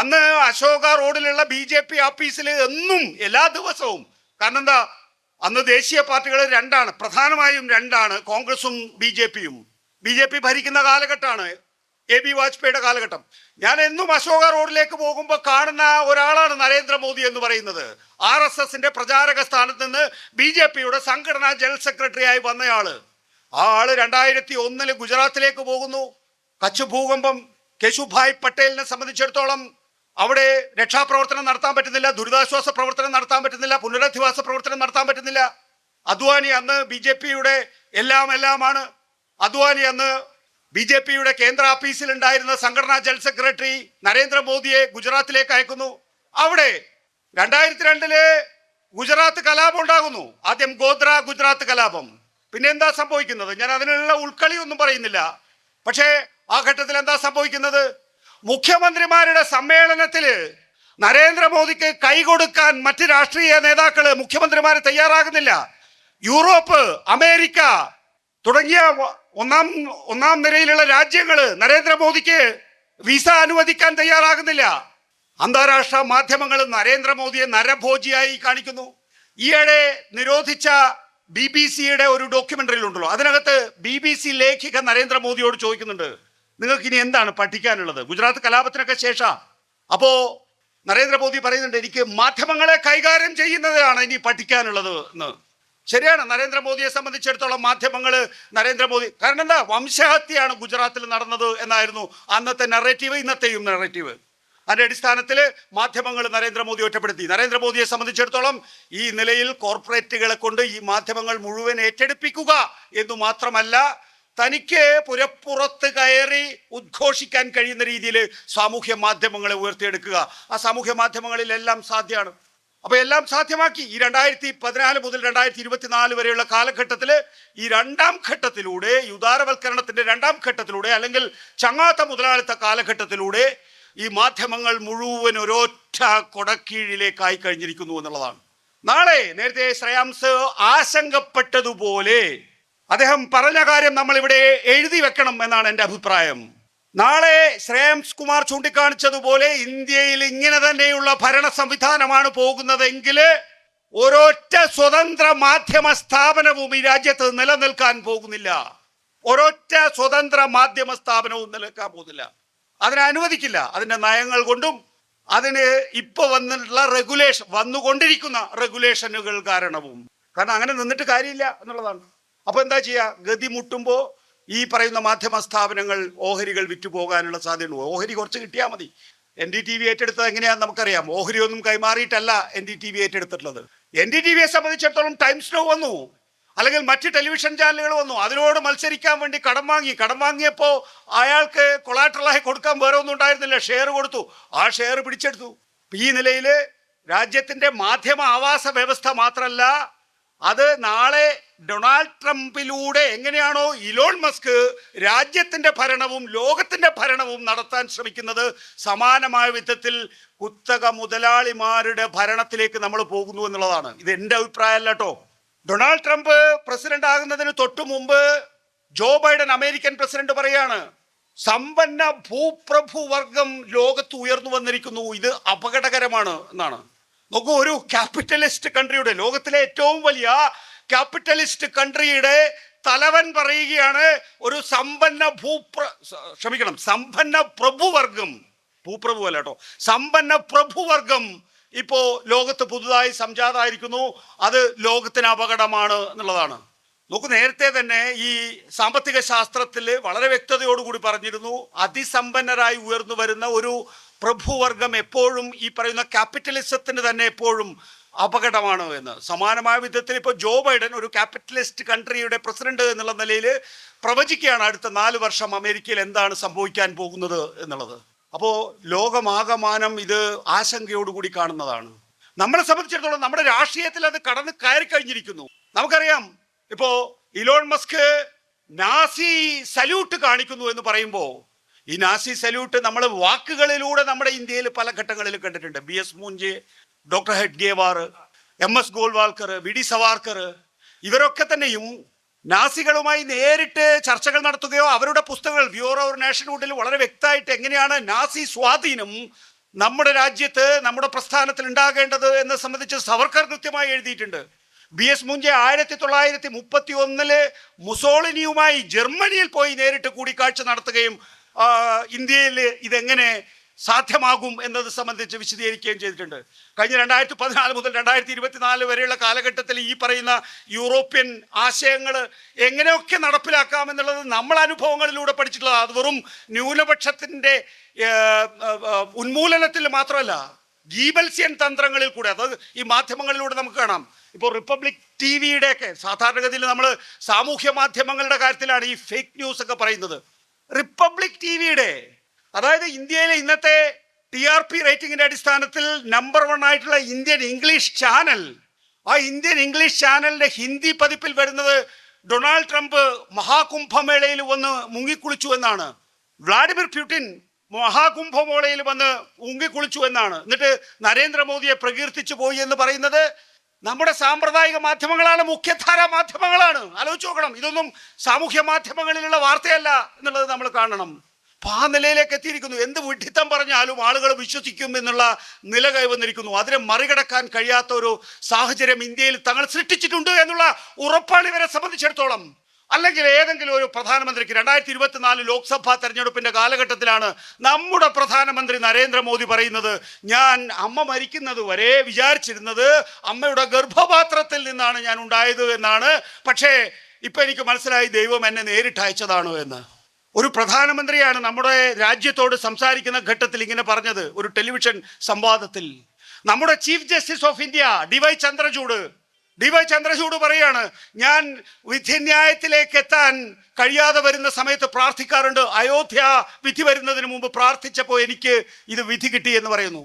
Speaker 1: അന്ന് അശോക റോഡിലുള്ള ബി ജെ പി ഓഫീസിൽ എന്നും എല്ലാ ദിവസവും കാരണം എന്താ അന്ന് ദേശീയ പാർട്ടികൾ രണ്ടാണ് പ്രധാനമായും രണ്ടാണ് കോൺഗ്രസും ബി ജെ പിയും. ബി ജെ പി ഭരിക്കുന്ന കാലഘട്ടമാണ് എ ബി വാജ്പേയിയുടെ കാലഘട്ടം. ഞാൻ എന്നും അശോക റോഡിലേക്ക് പോകുമ്പോൾ കാണുന്ന ഒരാളാണ് നരേന്ദ്രമോദി എന്ന് പറയുന്നത്. ആർ എസ് എസിന്റെ പ്രചാരക സ്ഥാനത്ത് നിന്ന് ബി ജെ പിയുടെ സംഘടനാ ജനറൽ സെക്രട്ടറി ആയി വന്നയാൾ. ആ ആൾ രണ്ടായിരത്തി ഒന്നിൽ ഗുജറാത്തിലേക്ക് പോകുന്നു. കച്ച് ഭൂകമ്പം കേശുഭായ് പട്ടേലിനെ സംബന്ധിച്ചിടത്തോളം അവിടെ രക്ഷാപ്രവർത്തനം നടത്താൻ പറ്റുന്നില്ല ദുരിതാശ്വാസ പ്രവർത്തനം നടത്താൻ പറ്റുന്നില്ല പുനരധിവാസ പ്രവർത്തനം നടത്താൻ പറ്റുന്നില്ല. അദ്വാനി അന്ന് ബി ജെ പിയുടെ എല്ലാം എല്ലാമാണ് അദ്വാനി അന്ന് ബി ജെ പിയുടെ കേന്ദ്ര ഓഫീസിൽ ഉണ്ടായിരുന്ന സംഘടനാ ജനറൽ സെക്രട്ടറി നരേന്ദ്രമോദിയെ ഗുജറാത്തിലേക്ക് അയക്കുന്നു. അവിടെ രണ്ടായിരത്തി രണ്ടിൽ ഗുജറാത്ത് കലാപം ഉണ്ടാകുന്നു. ആദ്യം ഗോദ്ര ഗുജറാത്ത് കലാപം. പിന്നെ എന്താ സംഭവിക്കുന്നത്? ഞാൻ അതിനുള്ള ഉൾക്കളി ഒന്നും പറയുന്നില്ല. പക്ഷേ ആ ഘട്ടത്തിൽ എന്താ സംഭവിക്കുന്നത്? മുഖ്യമന്ത്രിമാരുടെ സമ്മേളനത്തിൽ നരേന്ദ്രമോദിക്ക് കൈകൊടുക്കാൻ മറ്റ് രാഷ്ട്രീയ നേതാക്കൾ മുഖ്യമന്ത്രിമാർ തയ്യാറാകുന്നില്ല. യൂറോപ്പ് അമേരിക്ക തുടങ്ങിയ ഒന്നാം ഒന്നാം നിരയിലുള്ള രാജ്യങ്ങൾ നരേന്ദ്രമോദിക്ക് വിസ അനുവദിക്കാൻ തയ്യാറാകുന്നില്ല. അന്താരാഷ്ട്ര മാധ്യമങ്ങൾ നരേന്ദ്രമോദിയെ നരഭോജിയായി കാണിക്കുന്നു. ഈയിടെ നിരോധിച്ച ബി ബി സിയുടെ ഒരു ഡോക്യുമെന്ററിയിലുണ്ടല്ലോ. അതിനകത്ത് ബി ബി സി ലേഖിക നരേന്ദ്രമോദിയോട് ചോദിക്കുന്നുണ്ട്. നിങ്ങൾക്ക് ഇനി എന്താണ് പഠിക്കാനുള്ളത്? ഗുജറാത്ത് കലാപത്തിനൊക്കെ ശേഷം? അപ്പോ നരേന്ദ്രമോദി പറയുന്നുണ്ട് എനിക്ക് മാധ്യമങ്ങളെ കൈകാര്യം ചെയ്യുന്നതാണ് ഇനി പഠിക്കാനുള്ളത് എന്ന്. ശരിയാണ്. നരേന്ദ്രമോദിയെ സംബന്ധിച്ചിടത്തോളം മാധ്യമങ്ങൾ നരേന്ദ്രമോദി കാരണം എന്താ? വംശഹത്യയാണ് ഗുജറാത്തിൽ നടന്നത് എന്നായിരുന്നു അന്നത്തെ നെറേറ്റീവ് ഇന്നത്തെയും നെറേറ്റീവ് അതിന്റെ അടിസ്ഥാനത്തിൽ മാധ്യമങ്ങൾ നരേന്ദ്രമോദി ഒറ്റപ്പെടുത്തി. നരേന്ദ്രമോദിയെ സംബന്ധിച്ചിടത്തോളം ഈ നിലയിൽ കോർപ്പറേറ്റുകളെ കൊണ്ട് ഈ മാധ്യമങ്ങൾ മുഴുവൻ ഏറ്റെടുപ്പിക്കുക എന്നു മാത്രമല്ല തനിക്ക് പുരപ്പുറത്ത് കയറി ഉദ്ഘോഷിക്കാൻ കഴിയുന്ന രീതിയിൽ സാമൂഹ്യ മാധ്യമങ്ങളെ ഉയർത്തിയെടുക്കുക. ആ സാമൂഹ്യ മാധ്യമങ്ങളിലെല്ലാം സാധ്യമാണ്. അപ്പൊ എല്ലാം സാധ്യമാക്കി. ഈ രണ്ടായിരത്തി പതിനാല് മുതൽ രണ്ടായിരത്തി ഇരുപത്തിനാല് വരെയുള്ള കാലഘട്ടത്തിൽ ഈ രണ്ടാം ഘട്ടത്തിലൂടെ ഈ ഉദാരവൽക്കരണത്തിന്റെ രണ്ടാം ഘട്ടത്തിലൂടെ അല്ലെങ്കിൽ ചങ്ങാത്ത മുതലാളിത്ത കാലഘട്ടത്തിലൂടെ ഈ മാധ്യമങ്ങൾ മുഴുവൻ ഒരൊറ്റ കൊടക്കീഴിലേക്കായി കഴിഞ്ഞിരിക്കുന്നു എന്നുള്ളതാണ്. നാളെ നേരത്തെ ശ്രേയാംസ് ആശങ്കപ്പെട്ടതുപോലെ അദ്ദേഹം പറഞ്ഞ കാര്യം നമ്മളിവിടെ എഴുതി വെക്കണം എന്നാണ് എന്റെ അഭിപ്രായം. നാളെ ശ്രേയംസ് കുമാർ ചൂണ്ടിക്കാണിച്ചതുപോലെ ഇന്ത്യയിൽ ഇങ്ങനെ തന്നെയുള്ള ഭരണ സംവിധാനമാണ് പോകുന്നതെങ്കിൽ ഒരൊറ്റ സ്വതന്ത്ര മാധ്യമ സ്ഥാപനവും ഈ രാജ്യത്ത് നിലനിൽക്കാൻ പോകുന്നില്ല. ഒരൊറ്റ സ്വതന്ത്ര മാധ്യമ സ്ഥാപനവും നിലനിൽക്കാൻ പോകുന്നില്ല. അതിനെ അനുവദിക്കില്ല. അതിന്റെ നയങ്ങൾ കൊണ്ടും അതിന് ഇപ്പൊ വന്നിട്ടുള്ള റെഗുലേഷൻ വന്നുകൊണ്ടിരിക്കുന്ന റെഗുലേഷനുകൾ കാരണവും. കാരണം അങ്ങനെ നിന്നിട്ട് കാര്യമില്ല എന്നുള്ളതാണ്. അപ്പൊ എന്താ ചെയ്യുക? ഗതി മുട്ടുമ്പോൾ ഈ പറയുന്ന മാധ്യമ സ്ഥാപനങ്ങൾ ഓഹരികൾ വിറ്റുപോകാനുള്ള സാധ്യതയുണ്ട്. ഓഹരി കുറച്ച് കിട്ടിയാൽ മതി. എൻ ഡി ടി വി ഏറ്റെടുത്തത് എങ്ങനെയാണെന്ന് നമുക്കറിയാം. ഓഹരി ഒന്നും കൈമാറിയിട്ടല്ല എൻ ഡി ടി വി ഏറ്റെടുത്തിട്ടുള്ളത്. എൻ ഡി ടി വിയെ സംബന്ധിച്ചിടത്തോളം ടൈംസ് നോ വന്നു. അല്ലെങ്കിൽ മറ്റ് ടെലിവിഷൻ ചാനലുകൾ വന്നു. അതിനോട് മത്സരിക്കാൻ വേണ്ടി കടം വാങ്ങി. കടം വാങ്ങിയപ്പോൾ അയാൾക്ക് കൊളാട്രലായി കൊടുക്കാൻ വേറെ ഒന്നും ഉണ്ടായിരുന്നില്ല. ഷെയർ കൊടുത്തു. ആ ഷെയർ പിടിച്ചെടുത്തു. ഈ നിലയിൽ രാജ്യത്തിന്റെ മാധ്യമ ആവാസ വ്യവസ്ഥ മാത്രമല്ല അത് നാളെ ഡൊണാൾഡ് ട്രംപിലൂടെ എങ്ങനെയാണോ ഇലോൺ മസ്ക് രാജ്യത്തിന്റെ ഭരണവും ലോകത്തിന്റെ ഭരണവും നടത്താൻ ശ്രമിക്കുന്നത് സമാനമായ വിധത്തിൽ കുത്തക മുതലാളിമാരുടെ ഭരണത്തിലേക്ക് നമ്മൾ പോകുന്നു എന്നുള്ളതാണ്. ഇത് എന്റെ അഭിപ്രായമല്ല കേട്ടോ. ഡൊണാൾഡ് ട്രംപ് പ്രസിഡന്റ് ആകുന്നതിന് തൊട്ടു മുമ്പ് ജോ ബൈഡൻ അമേരിക്കൻ പ്രസിഡന്റ് പറയാണ് സമ്പന്ന ഭൂപ്രഭു വർഗം ലോകത്ത് ഉയർന്നു വന്നിരിക്കുന്നു. ഇത് അപകടകരമാണ് എന്നാണ്. നോക്കൂ ഒരു ക്യാപിറ്റലിസ്റ്റ് കൺട്രിയുടെ ലോകത്തിലെ ഏറ്റവും വലിയ ക്യാപിറ്റലിസ്റ്റ് കൺട്രിയുടെ തലവൻ പറയുകയാണ് ഒരു സമ്പന്ന ഭൂപ്ര ക്ഷമിക്കണം സമ്പന്ന പ്രഭുവർഗം. ഭൂപ്രഭു അല്ല കേട്ടോ. സമ്പന്ന പ്രഭുവർഗം ഇപ്പോ ലോകത്ത് പുതുതായി സംജാതമായിരിക്കുന്നു. അത് ലോകത്തിന് അപകടമാണ് എന്നുള്ളതാണ്. നോക്കൂ നേരത്തെ തന്നെ ഈ സാമ്പത്തിക ശാസ്ത്രത്തിൽ വളരെ വ്യക്തതയോടുകൂടി പറഞ്ഞിരുന്നു അതിസമ്പന്നരായി ഉയർന്നു വരുന്ന ഒരു പ്രഭുവർഗം എപ്പോഴും ഈ പറയുന്ന ക്യാപിറ്റലിസത്തിന് തന്നെ എപ്പോഴും അപകടമാണ് എന്ന്. സമാനമായ വിധത്തിൽ ഇപ്പോൾ ജോ ബൈഡൻ ഒരു ക്യാപിറ്റലിസ്റ്റ് കൺട്രിയുടെ പ്രസിഡന്റ് എന്നുള്ള നിലയിൽ പ്രവചിക്കുകയാണ് അടുത്ത നാല് വർഷം അമേരിക്കയിൽ എന്താണ് സംഭവിക്കാൻ പോകുന്നത് എന്നുള്ളത്. അപ്പോൾ ലോകമാകമാനം ഇത് ആശങ്കയോടുകൂടി കാണുന്നതാണ്. നമ്മളെ സംബന്ധിച്ചിടത്തോളം നമ്മുടെ രാഷ്ട്രീയത്തിൽ അത് കടന്ന് കയറി കഴിഞ്ഞിരിക്കുന്നു. നമുക്കറിയാം ഇപ്പോ ഇലോൺ മസ്ക് നാസി സല്യൂട്ട് കാണിക്കുന്നു എന്ന് പറയുമ്പോൾ ഈ നാസി സല്യൂട്ട് നമ്മൾ വാക്കുകളിലൂടെ നമ്മുടെ ഇന്ത്യയിൽ പല ഘട്ടങ്ങളിൽ കണ്ടിട്ടുണ്ട്. B S Moonje doctor Hedgewar M S Golwalkar V D Savarkar ഇവരൊക്കെ തന്നെയും നാസികളുമായി നേരിട്ട് ചർച്ചകൾ നടത്തുകയോ അവരുടെ പുസ്തകങ്ങൾ ബ്യൂറോ ഓഫ് നാഷൻഹുഡിൽ വളരെ വ്യക്തമായിട്ട് എങ്ങനെയാണ് നാസി സ്വാധീനം നമ്മുടെ രാജ്യത്ത് നമ്മുടെ പ്രസ്ഥാനത്തിൽ ഉണ്ടാകേണ്ടത് എന്ന് സംബന്ധിച്ച് സവർക്കർ കൃത്യമായി എഴുതിയിട്ടുണ്ട്. ബി എസ് മുഞ്ചെ ആയിരത്തി തൊള്ളായിരത്തി മുപ്പത്തി ഒന്നിൽ മുസോളിനിയുമായി ജർമ്മനിയിൽ പോയി നേരിട്ട് കൂടിക്കാഴ്ച നടത്തുകയും ഇന്ത്യയിൽ ഇതെങ്ങനെ സാധ്യമാകും എന്നത് സംബന്ധിച്ച് വിശദീകരിക്കുകയും ചെയ്തിട്ടുണ്ട്. കഴിഞ്ഞ രണ്ടായിരത്തി പതിനാല് മുതൽ രണ്ടായിരത്തി ഇരുപത്തിനാല് വരെയുള്ള കാലഘട്ടത്തിൽ ഈ പറയുന്ന യൂറോപ്യൻ ആശയങ്ങൾ എങ്ങനെയൊക്കെ നടപ്പിലാക്കാം എന്നുള്ളത് നമ്മൾ അനുഭവങ്ങളിലൂടെ പഠിച്ചിട്ടുള്ളത് അത് വെറും ന്യൂനപക്ഷത്തിന്റെ ഉന്മൂലനത്തിൽ മാത്രമല്ല ഗീബൽസ്യൻ തന്ത്രങ്ങളിൽ കൂടെ അത് ഈ മാധ്യമങ്ങളിലൂടെ നമുക്ക് കാണാം. ഇപ്പോൾ റിപ്പബ്ലിക് ടി വിയുടെയൊക്കെ സാധാരണഗതിയിൽ നമ്മൾ സാമൂഹ്യ മാധ്യമങ്ങളുടെ കാര്യത്തിലാണ് ഈ ഫേക്ക് ന്യൂസ് ഒക്കെ പറയുന്നത്. റിപ്പബ്ലിക് ടി വിയുടെ അതായത് ഇന്ത്യയിലെ ഇന്നത്തെ ടി ആർ പി റേറ്റിംഗിന്റെ അടിസ്ഥാനത്തിൽ നമ്പർ വൺ ആയിട്ടുള്ള ഇന്ത്യൻ ഇംഗ്ലീഷ് ചാനൽ ആ ഇന്ത്യൻ ഇംഗ്ലീഷ് ചാനലിന്റെ ഹിന്ദി പതിപ്പിൽ വരുന്നത് ഡൊണാൾഡ് ട്രംപ് മഹാകുംഭമേളയിൽ വന്ന് മുങ്ങിക്കുളിച്ചു എന്നാണ്. വ്ളാഡിമിർ പ്യൂട്ടിൻ മഹാകുംഭമേളയിൽ വന്ന് മുങ്ങിക്കുളിച്ചു എന്നാണ്. എന്നിട്ട് നരേന്ദ്രമോദിയെ പ്രകീർത്തിച്ചു പോയി എന്ന് പറയുന്നത് നമ്മുടെ സാമ്പ്രദായിക മാധ്യമങ്ങളാണ് മുഖ്യധാര മാധ്യമങ്ങളാണ്. ആലോചിച്ച് നോക്കണം. ഇതൊന്നും സാമൂഹ്യ മാധ്യമങ്ങളിലുള്ള വാർത്തയല്ല എന്നുള്ളത് നമ്മൾ കാണണം. അപ്പൊ ആ നിലയിലേക്ക് എത്തിയിരിക്കുന്നു. എന്ത് വിഡിത്തം പറഞ്ഞാലും ആളുകൾ വിശ്വസിക്കും എന്നുള്ള നില കൈവന്നിരിക്കുന്നു. അതിനെ മറികടക്കാൻ കഴിയാത്ത ഒരു സാഹചര്യം ഇന്ത്യയിൽ തങ്ങൾ സൃഷ്ടിച്ചിട്ടുണ്ട് എന്നുള്ള ഉറപ്പാണ് ഇവരെ സംബന്ധിച്ചിടത്തോളം. അല്ലെങ്കിൽ ഏതെങ്കിലും ഒരു പ്രധാനമന്ത്രിക്ക് രണ്ടായിരത്തി ഇരുപത്തിനാല് ലോക്സഭാ തെരഞ്ഞെടുപ്പിന്റെ കാലഘട്ടത്തിലാണ് നമ്മുടെ പ്രധാനമന്ത്രി നരേന്ദ്രമോദി പറയുന്നത് ഞാൻ അമ്മ മരിക്കുന്നത് വരെ വിചാരിച്ചിരുന്നത് അമ്മയുടെ ഗർഭപാത്രത്തിൽ നിന്നാണ് ഞാൻ ഉണ്ടായത് എന്നാണ്. പക്ഷേ ഇപ്പൊ എനിക്ക് മനസ്സിലായി ദൈവം എന്നെ നേരിട്ട് അയച്ചതാണോ എന്ന്. ഒരു പ്രധാനമന്ത്രിയാണ് നമ്മുടെ രാജ്യത്തോട് സംസാരിക്കുന്ന ഘട്ടത്തിൽ ഇങ്ങനെ പറഞ്ഞത് ഒരു ടെലിവിഷൻ സംവാദത്തിൽ. നമ്മുടെ chief justice of India D Y Chandrachud D Y Chandrachud പറയാണ് ഞാൻ വിധിന്യായത്തിലേക്ക് എത്താൻ കഴിയാതെ വരുന്ന സമയത്ത് പ്രാർത്ഥിക്കാറുണ്ട്. അയോധ്യ വിധി വരുന്നതിന് മുമ്പ് പ്രാർത്ഥിച്ചപ്പോൾ എനിക്ക് ഇത് വിധി കിട്ടി എന്ന് പറയുന്നു.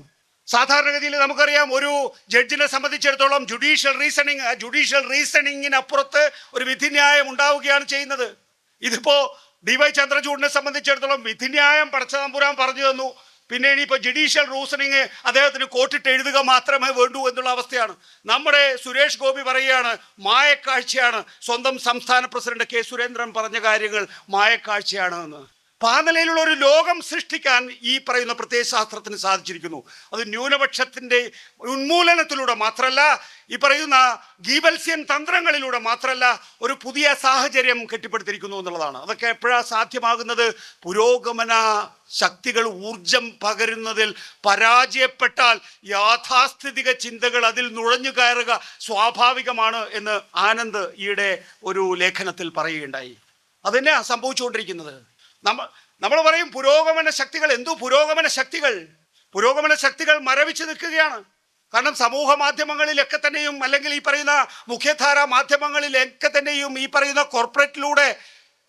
Speaker 1: സാധാരണഗതിയിൽ നമുക്കറിയാം ഒരു ജഡ്ജിനെ സംബന്ധിച്ചിടത്തോളം ജുഡീഷ്യൽ റീസണിങ് ജുഡീഷ്യൽ റീസണിങ്ങിനപ്പുറത്ത് ഒരു വിധിന്യായം ഉണ്ടാവുകയാണ് ചെയ്യുന്നത്. ഇതിപ്പോ ഡിവൈ ചന്ദ്രചൂഡിനെ സംബന്ധിച്ചിടത്തോളം വിധിന്യായം പടച്ചതമ്പുരാൻ പറഞ്ഞു തന്നു. പിന്നെ ഇനിയിപ്പോൾ ജുഡീഷ്യൽ റൂസണിങ് അദ്ദേഹത്തിന് കോട്ടിട്ട് എഴുതുക മാത്രമേ വേണ്ടൂ എന്നുള്ള അവസ്ഥയാണ്. നമ്മുടെ സുരേഷ് ഗോപി പറയുകയാണ് മായക്കാഴ്ചയാണ്. സ്വന്തം സംസ്ഥാന പ്രസിഡന്റ് കെ സുരേന്ദ്രൻ പറഞ്ഞ കാര്യങ്ങൾ മായക്കാഴ്ചയാണ് എന്ന്. നിലയിലുള്ള ഒരു ലോകം സൃഷ്ടിക്കാൻ ഈ പറയുന്ന പ്രത്യയശാസ്ത്രത്തിന് സാധിച്ചിരിക്കുന്നു. അത് ന്യൂനപക്ഷത്തിന്റെ ഉന്മൂലനത്തിലൂടെ മാത്രമല്ല ഈ പറയുന്ന ഗീബൽസ്യൻ തന്ത്രങ്ങളിലൂടെ മാത്രമല്ല ഒരു പുതിയ സാഹചര്യം കെട്ടിപ്പടുത്തിരിക്കുന്നു എന്നുള്ളതാണ്. അതൊക്കെ എപ്പോഴാണ് സാധ്യമാകുന്നത്? പുരോഗമന ശക്തികൾ ഊർജം പകരുന്നതിൽ പരാജയപ്പെട്ടാൽ യാഥാസ്ഥിതിക ചിന്തകൾ അതിൽ നുഴഞ്ഞു കയറുക സ്വാഭാവികമാണ് എന്ന് ആനന്ദ് ഈയിടെ ഒരു ലേഖനത്തിൽ പറയുകയുണ്ടായി. അതന്നെയാണ് സംഭവിച്ചുകൊണ്ടിരിക്കുന്നത്? നമ്മ നമ്മൾ പറയും പുരോഗമന ശക്തികൾ. എന്തു പുരോഗമന ശക്തികൾ? പുരോഗമന ശക്തികൾ മരവിച്ച് നിൽക്കുകയാണ്. കാരണം സമൂഹ മാധ്യമങ്ങളിലൊക്കെ തന്നെയും അല്ലെങ്കിൽ ഈ പറയുന്ന മുഖ്യധാര മാധ്യമങ്ങളിലൊക്കെ തന്നെയും ഈ പറയുന്ന കോർപ്പറേറ്റിലൂടെ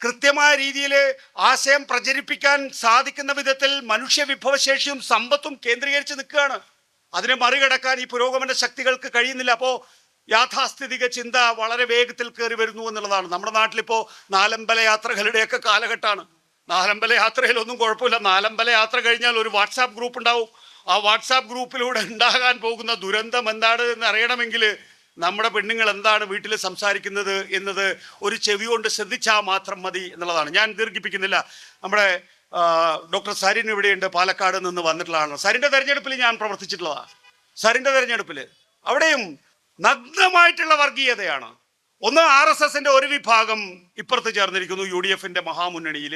Speaker 1: കൃത്യമായ രീതിയിൽ ആശയം പ്രചരിപ്പിക്കാൻ സാധിക്കുന്ന വിധത്തിൽ മനുഷ്യ വിഭവശേഷിയും സമ്പത്തും കേന്ദ്രീകരിച്ച് നിൽക്കുകയാണ്. അതിനെ മറികടക്കാൻ ഈ പുരോഗമന ശക്തികൾക്ക് കഴിയുന്നില്ല. അപ്പോൾ യാഥാസ്ഥിതിക ചിന്ത വളരെ വേഗത്തിൽ കയറി വരുന്നു എന്നുള്ളതാണ്. നമ്മുടെ നാട്ടിലിപ്പോൾ നാലമ്പല യാത്രകളുടെയൊക്കെ കാലഘട്ടമാണ്. നാലമ്പല യാത്രയിലൊന്നും കുഴപ്പമില്ല. നാലമ്പല യാത്ര കഴിഞ്ഞാൽ ഒരു വാട്സാപ്പ് ഗ്രൂപ്പ് ഉണ്ടാവും. ആ വാട്സാപ്പ് ഗ്രൂപ്പിലൂടെ ഉണ്ടാകാൻ പോകുന്ന ദുരന്തം എന്താണ് എന്ന് അറിയണമെങ്കിൽ നമ്മുടെ പെണ്ണുങ്ങൾ എന്താണ് വീട്ടിൽ സംസാരിക്കുന്നത് എന്നത് ഒരു ചെവി കൊണ്ട് ശ്രദ്ധിച്ചാൽ മാത്രം മതി എന്നുള്ളതാണ്. ഞാൻ ദീർഘിപ്പിക്കുന്നില്ല. നമ്മുടെ ഡോക്ടർ സരിൻ ഇവിടെയുണ്ട്. പാലക്കാട് നിന്ന് വന്നിട്ടുള്ളതാണ്. സരിന്റെ തെരഞ്ഞെടുപ്പിൽ ഞാൻ പ്രവർത്തിച്ചിട്ടുള്ളതാണ് സരിന്റെ തെരഞ്ഞെടുപ്പിൽ. അവിടെയും നഗ്നമായിട്ടുള്ള വർഗീയതയാണ്. ഒന്ന് ആർ എസ് എസിന്റെ ഒരു വിഭാഗം ഇപ്പുറത്ത് ചേർന്നിരിക്കുന്നു യു ഡി എഫിന്റെ മഹാമുന്നണിയിൽ.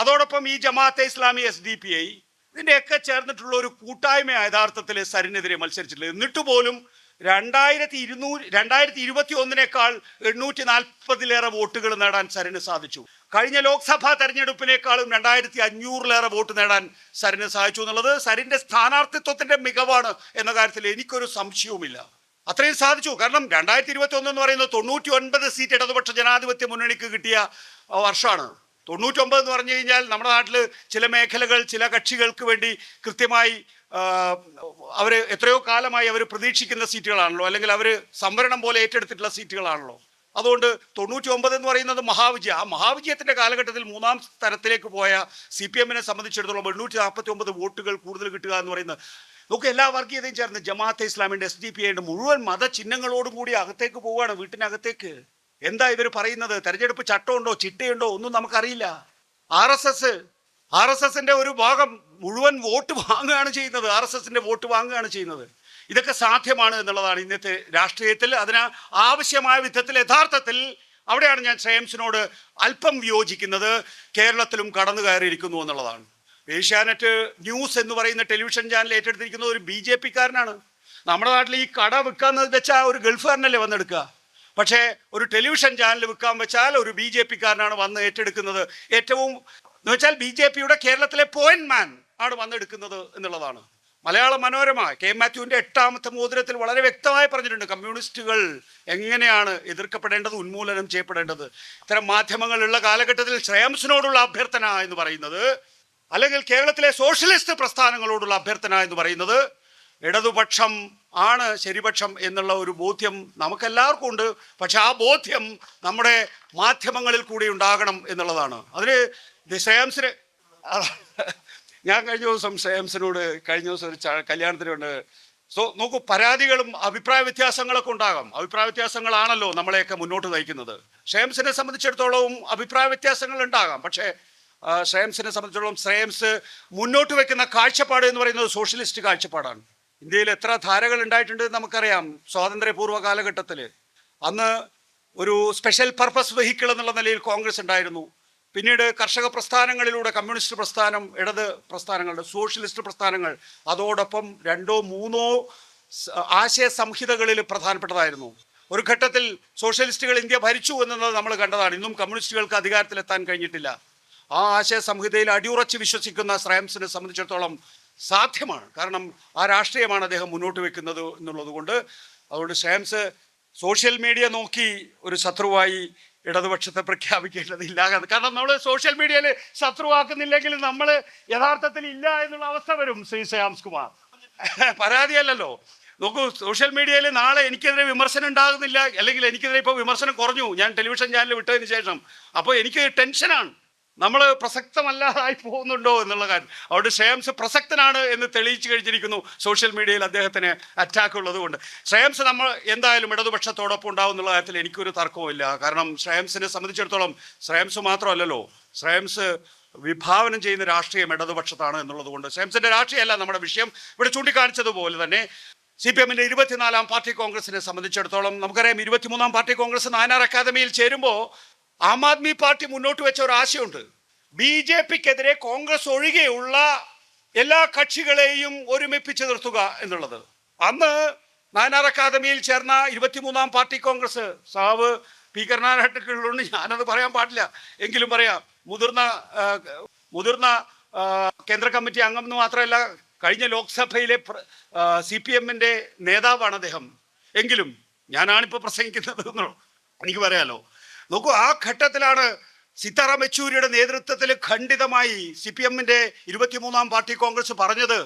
Speaker 1: അതോടൊപ്പം ഈ Jamaat-e Islami S D P I ഇതിന്റെയൊക്കെ ചേർന്നിട്ടുള്ള ഒരു കൂട്ടായ്മ യഥാർത്ഥത്തിൽ സരിനെതിരെ മത്സരിച്ചിട്ടുള്ളത്. എന്നിട്ട് പോലും രണ്ടായിരത്തി ഇരുന്നൂറ് രണ്ടായിരത്തി ഇരുപത്തി ഒന്നിനേക്കാൾ എണ്ണൂറ്റി നാൽപ്പതിലേറെ വോട്ടുകൾ നേടാൻ സരിന് സാധിച്ചു. കഴിഞ്ഞ ലോക്സഭാ തെരഞ്ഞെടുപ്പിനേക്കാളും രണ്ടായിരത്തി അഞ്ഞൂറിലേറെ വോട്ട് നേടാൻ സരിന് സാധിച്ചു എന്നുള്ളത് സരിന്റെ സ്ഥാനാർത്ഥിത്വത്തിന്റെ മികവാണ് എന്ന കാര്യത്തിൽ എനിക്കൊരു സംശയവുമില്ല. അത്രയും സാധിച്ചു. കാരണം രണ്ടായിരത്തി ഇരുപത്തി ഒന്ന് എന്ന് പറയുന്നത് തൊണ്ണൂറ്റി ഒൻപത് സീറ്റ് ഇടതുപക്ഷ ജനാധിപത്യ മുന്നണിക്ക് കിട്ടിയ വർഷമാണ്. തൊണ്ണൂറ്റൊമ്പത് എന്ന് പറഞ്ഞു കഴിഞ്ഞാൽ നമ്മുടെ നാട്ടിൽ ചില മേഖലകൾ ചില കക്ഷികൾക്ക് വേണ്ടി കൃത്യമായി അവർ എത്രയോ കാലമായി അവർ പ്രതീക്ഷിക്കുന്ന സീറ്റുകളാണല്ലോ. അല്ലെങ്കിൽ അവർ സംവരണം പോലെ ഏറ്റെടുത്തിട്ടുള്ള സീറ്റുകളാണല്ലോ. അതുകൊണ്ട് തൊണ്ണൂറ്റി ഒമ്പത് എന്ന് പറയുന്നത് മഹാവിജയ. ആ മഹാവിജയത്തിന്റെ കാലഘട്ടത്തിൽ മൂന്നാം തരത്തിലേക്ക് പോയ സി പി എമ്മിനെ സംബന്ധിച്ചിടത്തോളം എണ്ണൂറ്റി നാൽപ്പത്തി ഒമ്പത് വോട്ടുകൾ കൂടുതൽ കിട്ടുക എന്ന് പറയുന്നത് നമുക്ക് എല്ലാ വർഗീയതയും ചേർന്ന് ജമാഅത്തെ ഇസ്ലാമിന്റെ എസ് ഡി പി ഐയുടെ മുഴുവൻ മതചിഹ്നങ്ങളോടും കൂടി അകത്തേക്ക് പോവുകയാണ് വീട്ടിനകത്തേക്ക്. എന്താ ഇവർ പറയുന്നത്? തെരഞ്ഞെടുപ്പ് ചട്ടമുണ്ടോ ചിട്ടയുണ്ടോ ഒന്നും നമുക്കറിയില്ല. R S S R S എസിന്റെ ഒരു ഭാഗം മുഴുവൻ വോട്ട് വാങ്ങുകയാണ് ചെയ്യുന്നത്. ആർ എസ് എസിന്റെ വോട്ട് വാങ്ങുകയാണ് ചെയ്യുന്നത്. ഇതൊക്കെ സാധ്യമാണ് എന്നുള്ളതാണ് ഇന്നത്തെ രാഷ്ട്രീയത്തിൽ. അതിന് ആവശ്യമായ വിധത്തിൽ യഥാർത്ഥത്തിൽ അവിടെയാണ് ഞാൻ ശ്രേയംസിനോട് അല്പം വിയോജിക്കുന്നത് കേരളത്തിലും കടന്നു കയറിയിരിക്കുന്നു എന്നുള്ളതാണ്. ഏഷ്യാനെറ്റ് ന്യൂസ് എന്ന് പറയുന്ന ടെലിവിഷൻ ചാനൽ ഏറ്റെടുത്തിരിക്കുന്ന ഒരു ബി ജെ പിക്കാരനാണ്. നമ്മുടെ നാട്ടിൽ ഈ കട വിൽക്കാന്ന് വെച്ചാൽ ഒരു ഗൾഫുകാരനല്ലേ വന്നെടുക്കുക? പക്ഷേ ഒരു ടെലിവിഷൻ ചാനൽ വിൽക്കാൻ വെച്ചാൽ ഒരു ബി ജെ പിക്കാരനാണ് വന്ന് ഏറ്റെടുക്കുന്നത്. ഏറ്റവും എന്ന് വെച്ചാൽ ബി ജെ പിയുടെ കേരളത്തിലെ പോയിന്റ് മാൻ ആണ് വന്നെടുക്കുന്നത് എന്നുള്ളതാണ്. മലയാള മനോരമ കെ. മാത്യുവിന്റെ എട്ടാമത്തെ മോതിരത്തിൽ വളരെ വ്യക്തമായി പറഞ്ഞിട്ടുണ്ട് കമ്മ്യൂണിസ്റ്റുകൾ എങ്ങനെയാണ് എതിർക്കപ്പെടേണ്ടത് ഉന്മൂലനം ചെയ്യപ്പെടേണ്ടത്. ഇത്തരം മാധ്യമങ്ങളുള്ള കാലഘട്ടത്തിൽ ശ്രേയംസിനോടുള്ള അഭ്യർത്ഥന എന്ന് പറയുന്നത് അല്ലെങ്കിൽ കേരളത്തിലെ സോഷ്യലിസ്റ്റ് പ്രസ്ഥാനങ്ങളോടുള്ള അഭ്യർത്ഥന എന്ന് പറയുന്നത് ഇടതുപക്ഷം ആണ് ശരിപക്ഷം എന്നുള്ള ഒരു ബോധ്യം നമുക്കെല്ലാവർക്കും ഉണ്ട്. പക്ഷെ ആ ബോധ്യം നമ്മുടെ മാധ്യമങ്ങളിൽ കൂടി ഉണ്ടാകണം എന്നുള്ളതാണ്. അതിന് ശ്രേയാംസിന് ഞാൻ കഴിഞ്ഞ ദിവസം ശ്രേയാംസിനോട് കഴിഞ്ഞ ദിവസം ഒരു കല്യാണത്തിനുണ്ട് സോ നോക്കൂ പരാതികളും അഭിപ്രായ വ്യത്യാസങ്ങളൊക്കെ ഉണ്ടാകാം. അഭിപ്രായ വ്യത്യാസങ്ങളാണല്ലോ നമ്മളെയൊക്കെ മുന്നോട്ട് നയിക്കുന്നത്. ശ്രേയംസിനെ സംബന്ധിച്ചിടത്തോളവും അഭിപ്രായ വ്യത്യാസങ്ങൾ ഉണ്ടാകാം. പക്ഷേ ശ്രേയംസിനെ സംബന്ധിച്ചിടത്തോളം ശ്രേയംസ് മുന്നോട്ട് വെക്കുന്ന കാഴ്ചപ്പാട് എന്ന് പറയുന്നത് സോഷ്യലിസ്റ്റ് കാഴ്ചപ്പാടാണ്. ഇന്ത്യയിൽ എത്ര ധാരകൾ ഉണ്ടായിട്ടുണ്ട് നമുക്കറിയാം. സ്വാതന്ത്ര്യപൂർവ കാലഘട്ടത്തിൽ അന്ന് ഒരു സ്പെഷ്യൽ പർപ്പസ് വെഹിക്കിൾ എന്നുള്ള നിലയിൽ കോൺഗ്രസ് ഉണ്ടായിരുന്നു. പിന്നീട് കർഷക പ്രസ്ഥാനങ്ങളിലൂടെ കമ്മ്യൂണിസ്റ്റ് പ്രസ്ഥാനം ഇടത് പ്രസ്ഥാനങ്ങളുടെ സോഷ്യലിസ്റ്റ് പ്രസ്ഥാനങ്ങൾ അതോടൊപ്പം രണ്ടോ മൂന്നോ ആശയ സംഹിതകളിൽ പ്രധാനപ്പെട്ടതായിരുന്നു. ഒരു ഘട്ടത്തിൽ സോഷ്യലിസ്റ്റുകൾ ഇന്ത്യ ഭരിച്ചു എന്നുള്ളത് നമ്മൾ കണ്ടതാണ്. ഇന്നും കമ്മ്യൂണിസ്റ്റുകൾക്ക് അധികാരത്തിലെത്താൻ കഴിഞ്ഞിട്ടില്ല. ആ ആശയ സംഹിതയിൽ അടിയുറച്ച് വിശ്വസിക്കുന്ന ശ്രേംസിനെ സംബന്ധിച്ചിടത്തോളം സാധ്യമാണ്. കാരണം ആ രാഷ്ട്രീയമാണ് അദ്ദേഹം മുന്നോട്ട് വെക്കുന്നത് എന്നുള്ളത് കൊണ്ട് അതുകൊണ്ട് സാംസ് സോഷ്യൽ മീഡിയ നോക്കി ഒരു ശത്രുവായി ഇടതുപക്ഷത്തെ പ്രഖ്യാപിക്കേണ്ടതില്ല. കാരണം നമ്മൾ സോഷ്യൽ മീഡിയയിൽ ശത്രുവാക്കുന്നില്ലെങ്കിൽ നമ്മൾ യഥാർത്ഥത്തിൽ ഇല്ല എന്നുള്ള അവസ്ഥ വരും ശ്രീ ശ്യാംസ് കുമാർ. പരാതിയല്ലല്ലോ. നോക്കൂ സോഷ്യൽ മീഡിയയിൽ നാളെ എനിക്കെതിരെ വിമർശനം ഉണ്ടാകുന്നില്ല. അല്ലെങ്കിൽ എനിക്കെതിരെ ഇപ്പോൾ വിമർശനം കുറഞ്ഞു. ഞാൻ ടെലിവിഷൻ ചാനൽ വിട്ടതിന് ശേഷം. അപ്പോൾ എനിക്ക് ടെൻഷനാണ്. നമ്മൾ പ്രസക്തമല്ലാതായി പോകുന്നുണ്ടോ എന്നുള്ള കാര്യം. അവിടെ ശ്രേയംസ് പ്രസക്തനാണ് എന്ന് തെളിയിച്ചു കഴിഞ്ഞിരിക്കുന്നു. സോഷ്യൽ മീഡിയയിൽ അദ്ദേഹത്തിന് അറ്റാക്ക് ഉള്ളതുകൊണ്ട്. ശ്രേയംസ് നമ്മൾ എന്തായാലും ഇടതുപക്ഷത്തോടൊപ്പം ഉണ്ടാവും എന്നുള്ള കാര്യത്തിൽ എനിക്കൊരു തർക്കവുമില്ല കാരണം ശ്രേയംസിനെ സംബന്ധിച്ചിടത്തോളം ശ്രേയംസ് മാത്രമല്ലല്ലോ. ശ്രേയംസ് വിഭാവനം ചെയ്യുന്ന രാഷ്ട്രീയം ഇടതുപക്ഷത്താണ് എന്നുള്ളത് കൊണ്ട് ശ്രേംസിന്റെ രാഷ്ട്രീയമല്ല നമ്മുടെ വിഷയം. ഇവിടെ ചൂണ്ടിക്കാണിച്ചതുപോലെ തന്നെ സി പി എമ്മിന്റെ ഇരുപത്തിനാലാം പാർട്ടി കോൺഗ്രസിനെ സംബന്ധിച്ചിടത്തോളം നമുക്കറിയാം ഇരുപത്തിമൂന്നാം പാർട്ടി കോൺഗ്രസ് നാനാർ അക്കാദമിയിൽ ചേരുമ്പോൾ ആം ആദ്മി പാർട്ടി മുന്നോട്ട് വെച്ച ഒരു ആശയമുണ്ട്. ബി ജെ പിക്കെതിരെ കോൺഗ്രസ് ഒഴികെയുള്ള എല്ലാ കക്ഷികളെയും ഒരുമിപ്പിച്ച് നിർത്തുക എന്നുള്ളത്. അന്ന് നാനാർ അക്കാദമിയിൽ ചേർന്ന ഇരുപത്തിമൂന്നാം പാർട്ടി കോൺഗ്രസ് സാവ് പി കരുണാകരനുണ്ട് ഞാനത് പറയാൻ പാടില്ല. എങ്കിലും പറയാം. മുതിർന്ന മുതിർന്ന കേന്ദ്ര കമ്മിറ്റി അംഗം എന്ന് മാത്രമല്ല കഴിഞ്ഞ ലോക്സഭയിലെ സി പി എമ്മിന്റെ നേതാവാണ് അദ്ദേഹം. എങ്കിലും ഞാനാണിപ്പോൾ പ്രസംഗിക്കുന്നത് എന്നോ എനിക്ക് പറയാലോ. നോക്കൂ ആ ഘട്ടത്തിലാണ് സീതാറാം യെച്ചൂരിയുടെ നേതൃത്വത്തിൽ ഖണ്ഡിതമായി സി പി എമ്മിന്റെ ഇരുപത്തിമൂന്നാം പാർട്ടി കോൺഗ്രസ് പറഞ്ഞത്.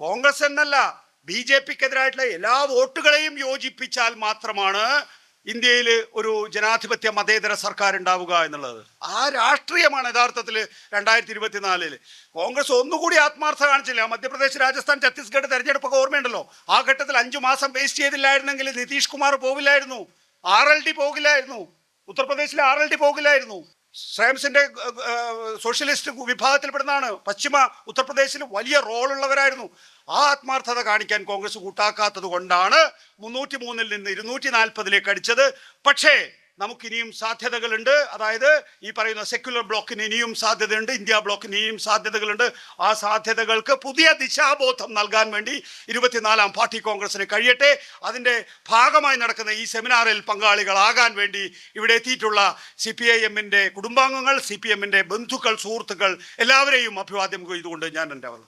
Speaker 1: കോൺഗ്രസ് എന്നല്ല ബി ജെ പിക്കെതിരായിട്ടുള്ള എല്ലാ വോട്ടുകളെയും യോജിപ്പിച്ചാൽ മാത്രമാണ് ഇന്ത്യയിൽ ഒരു ജനാധിപത്യ മതേതര സർക്കാർ ഉണ്ടാവുക എന്നുള്ളത്. ആ രാഷ്ട്രീയമാണ് യഥാർത്ഥത്തിൽ രണ്ടായിരത്തി ഇരുപത്തിനാലിൽ കോൺഗ്രസ് ഒന്നുകൂടി ആത്മാർത്ഥ കാണിച്ചില്ല. മധ്യപ്രദേശ് രാജസ്ഥാൻ ഛത്തീസ്ഗഡ് തെരഞ്ഞെടുപ്പൊക്കെ ഓർമ്മയുണ്ടല്ലോ. ആ ഘട്ടത്തിൽ അഞ്ചു മാസം വേസ്റ്റ് ചെയ്തില്ലായിരുന്നെങ്കിൽ നിതീഷ് കുമാർ പോവില്ലായിരുന്നു. ആർ എൽ ഡി പോകില്ലായിരുന്നു. ഉത്തർപ്രദേശിലെ ആർ എൽ ഡി പോകില്ലായിരുന്നു ശ്രേംസിന്റെ സോഷ്യലിസ്റ്റ് വിഭാഗത്തിൽപ്പെടുന്നതാണ് പശ്ചിമ ഉത്തർപ്രദേശിൽ വലിയ റോളുള്ളവരായിരുന്നു. ആ ആത്മാർത്ഥത കാണിക്കാൻ കോൺഗ്രസ് കൂട്ടാക്കാത്തത് കൊണ്ടാണ് മുന്നൂറ്റി മൂന്നിൽ നിന്ന് ഇരുന്നൂറ്റി നാൽപ്പതിലേക്ക് അടിച്ചത്. പക്ഷേ നമുക്കിനിയും സാധ്യതകളുണ്ട്. അതായത് ഈ പറയുന്ന സെക്യുലർ ബ്ലോക്കിന് ഇനിയും സാധ്യതയുണ്ട്. ഇന്ത്യ ബ്ലോക്കിന് ഇനിയും സാധ്യതകളുണ്ട്. ആ സാധ്യതകൾക്ക് പുതിയ ദിശാബോധം നൽകാൻ വേണ്ടി ഇരുപത്തിനാലാം പാർട്ടി കോൺഗ്രസിന് കഴിയട്ടെ. അതിന്റെ ഭാഗമായി നടക്കുന്ന ഈ സെമിനാറിൽ പങ്കാളികളാകാൻ വേണ്ടി ഇവിടെ എത്തിയിട്ടുള്ള സി പി ഐ എമ്മിന്റെ കുടുംബാംഗങ്ങൾ സി പി എമ്മിന്റെ ബന്ധുക്കൾ സുഹൃത്തുക്കൾ എല്ലാവരെയും അഭിവാദ്യം ചെയ്തുകൊണ്ട് ഞാൻ എന്റെ അവർ